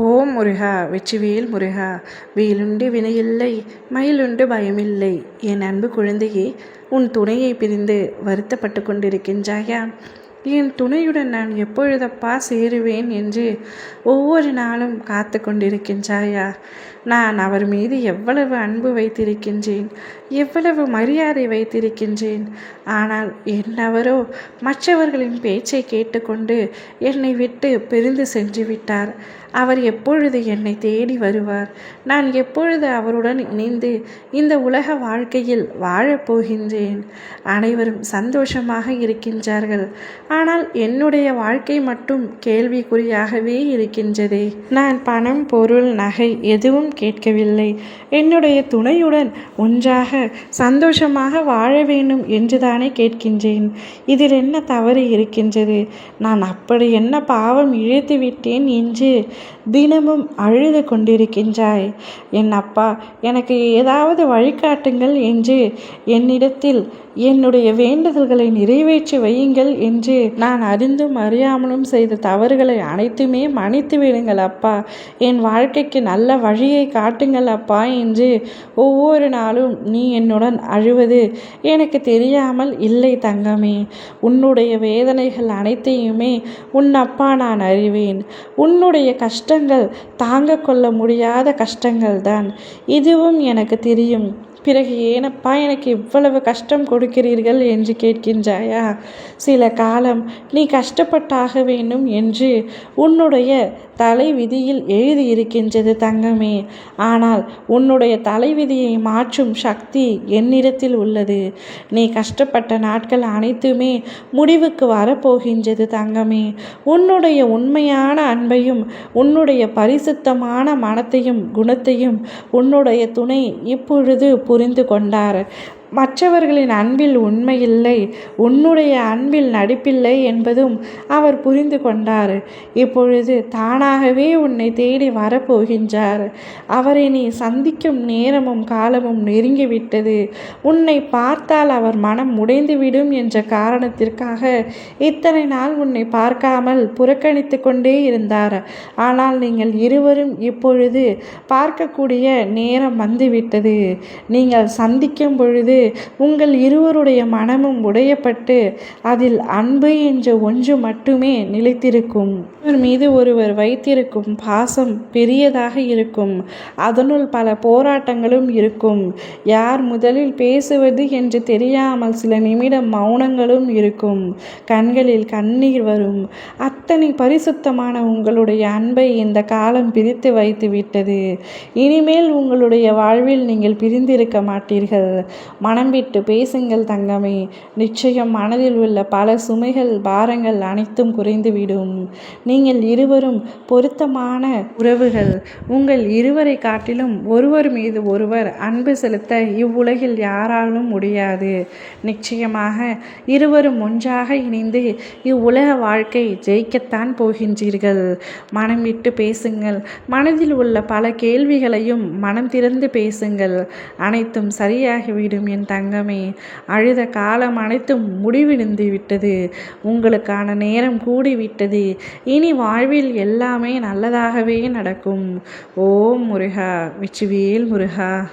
ஓம் முருகா வெற்றிவேல் முருகா வேலுண்டு வினையில்லை மயிலுண்டு பயமில்லை. என் அன்பு குழந்தையே உன் துணையை பிரிந்து வருத்தப்பட்டு கொண்டிருக்கின்றாயா? என் துணையுடன் நான் எப்பொழுதப்பா சேருவேன் என்று ஒவ்வொரு நாளும் காத்து கொண்டிருக்கின்றாயா? நான் அவர் மீது எவ்வளவு அன்பு வைத்திருக்கின்றேன் எவ்வளவு மரியாதை வைத்திருக்கின்றேன். ஆனால் என்னவரோ மற்றவர்களின் பேச்சை கேட்டுக்கொண்டு என்னை விட்டு பிரிந்து சென்று விட்டார். அவர் எப்பொழுது என்னை தேடி வருவார்? நான் எப்பொழுது அவருடன் இணைந்து இந்த உலக வாழ்க்கையில் வாழப்போகின்றேன் அனைவரும் சந்தோஷமாக இருக்கின்றார்கள். ஆனால் என்னுடைய வாழ்க்கை மட்டும் கேள்விக்குறியாகவே இருக்கின்றதே. நான் பணம் பொருள் நகை எதுவும் கேட்கவில்லை. என்னுடைய துணையுடன் ஒன்றாக சந்தோஷமாக வாழ வேண்டும் என்றுதானே கேட்கின்றேன். இதில் என்ன தவறு இருக்கின்றது? நான் அப்படி என்ன பாவம் இழைத்து விட்டேன் என்று தினமும் அழுது கொண்டிருக்கின்றாய். என் அப்பா எனக்கு ஏதாவது வழிகாட்டுங்கள் என்று என்னிடத்தில் என்னுடைய வேண்டுதல்களை நிறைவேற்றி வையுங்கள் என்று நான் அறிந்தும் அறியாமலும் செய்த தவறுகளை அனைத்துமே மன்னித்து விடுங்கள் அப்பா. என் வாழ்க்கைக்கு நல்ல வழியை காட்டுங்கள் அப்பா என்று ஒவ்வொரு நாளும் நீ என்னுடன் அழுவது எனக்கு தெரியாமல் இல்லை தங்கமே உன்னுடைய வேதனைகள் அனைத்தையுமே உன் அப்பா நான் அறிவேன். உன்னுடைய கஷ்டங்கள் தாங்க கொள்ள முடியாத கஷ்டங்கள் தான் இதுவும் எனக்கு தெரியும். பிறகு ஏனப்பா எனக்கு இவ்வளவு கஷ்டம் கொடுக்கிறீர்கள் என்று கேட்கின்றாயா? சில காலம் நீ கஷ்டப்பட்டாக வேண்டும் என்று உன்னுடைய தலைவிதியில் எழுதியிருக்கின்றது தங்கமே. ஆனால் உன்னுடைய தலைவிதியை மாற்றும் சக்தி என்னிடத்தில் உள்ளது. நீ கஷ்டப்பட்ட நாட்கள் அனைத்துமே முடிவுக்கு வரப்போகின்றது தங்கமே. உன்னுடைய உண்மையான அன்பையும் உன்னுடைய பரிசுத்தமான மனத்தையும் குணத்தையும் உன்னுடைய துணை இப்பொழுது புரிந்து கொண்டார். மற்றவர்களின் அன்பில் உண்மையில்லை உன்னுடைய அன்பில் நடிப்பில்லை என்பதும் அவர் புரிந்து கொண்டார். இப்பொழுது தானாகவே உன்னை தேடி வரப்போகின்றார். அவரை நீ சந்திக்கும் நேரமும் காலமும் நெருங்கிவிட்டது. உன்னை பார்த்தால் அவர் மனம் உடைந்துவிடும் என்ற காரணத்திற்காக இத்தனை நாள் உன்னை பார்க்காமல் புறக்கணித்து கொண்டே இருந்தார். ஆனால் நீங்கள் இருவரும் இப்பொழுது பார்க்கக்கூடிய நேரம் வந்துவிட்டது. நீங்கள் சந்திக்கும் பொழுது உங்கள் இருவருடைய மனமும் உடையப்பட்டு அதில் அன்பு என்ற ஒன்று மட்டுமே நிலைத்திருக்கும். ஒருவர் மீது ஒருவர் வைத்திருக்கும் பாசம் பெரியதாக இருக்கும். அதனுள் பல போராட்டங்களும் இருக்கும். யார் முதலில் பேசுவது என்று தெரியாமல் சில நிமிடம் மௌனங்களும் இருக்கும். கண்களில் கண்ணீர் வரும். அத்தனை பரிசுத்தமான உங்களுடைய அன்பை இந்த காலம் பிரித்து வைத்து விட்டது இனிமேல் உங்களுடைய வாழ்வில் நீங்கள் பிரிந்திருக்க மாட்டீர்கள். மனம் விட்டு பேசுங்கள் தங்கமே. நிச்சயம் மனதில் உள்ள பல சுமைகள் பாரங்கள் அனைத்தும் குறைந்துவிடும். நீங்கள் இருவரும் பொருத்தமான உறவுகள். உங்கள் இருவரை காட்டிலும் ஒருவர் மீது ஒருவர் அன்பு செலுத்த இவ்வுலகில் யாராலும் முடியாது. நிச்சயமாக இருவரும் ஒன்றாக இணைந்து இவ்வுலக வாழ்க்கை ஜெயிக்கத்தான் போகின்றீர்கள். மனம் விட்டு பேசுங்கள். மனதில் உள்ள பல கேள்விகளையும் மனம் திறந்து பேசுங்கள். அனைத்தும் சரியாகிவிடும் என் தங்கமே அழுத காலம் அனைத்தும் முடிவிழுந்து விட்டது. உங்களுக்கான நேரம் கூடிவிட்டது. இனி வாழ்வில் எல்லாமே நல்லதாகவே நடக்கும். ஓம் முருகா விச்சுவேல் முருகா.